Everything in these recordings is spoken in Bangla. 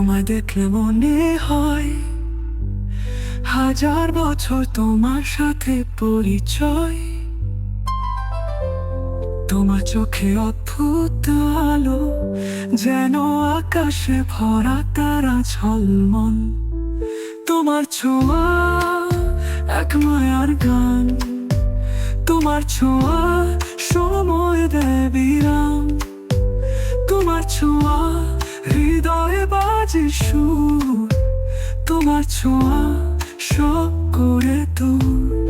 দেখলে মনে হয় হাজার বছর তোমার সাথে পরিচয়। তোমার চোখে অদ্ভুত আলো, যেন আকাশে ভরা তারা ঝলমল। তোমার ছোঁয়া এক মায়ার গান, তোমার ছোঁয়া বাজে সুর তোমার ছোঁয়া সব করে দূর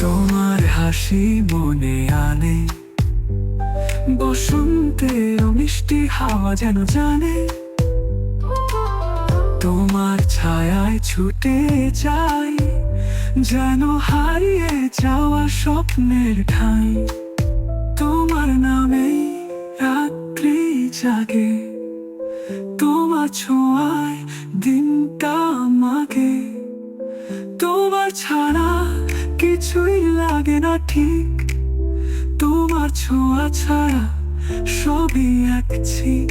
তোমার হাসি মনে আনে বসন্তের মিষ্টি হাওয়া যেন জানে। তোমার ছায়ায় ছুটে যাই, যেন হারিয়ে যাওয়া স্বপ্নের ঠাই। তোমার নামে রাত্রি জাগে, তোমার ছোঁয়ায় দিনটা আমাকে তোমার ছাড়া কিছুই লাগে না ঠিক, তোমার ছোঁয়া ছাড়া সবই এক ছিক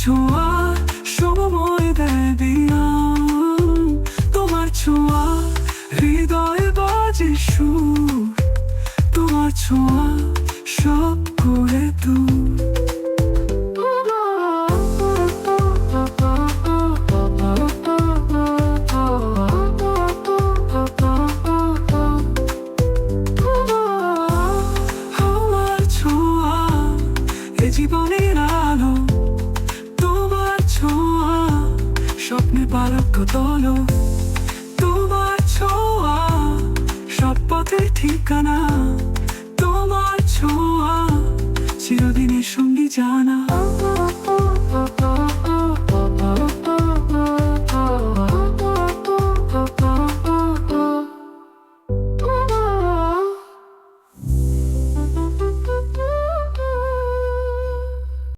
ছোঁয়া সময় দেয় বিরাম তোমার ছোঁয়া হৃদয়ে বাজে সুর। তোমার ছোঁয়া সব করে দূর। পালক তোমার ছোঁয়া সব পথের ঠিকানা। তোমার ছোঁয়া চিরদিনের সঙ্গী জানা।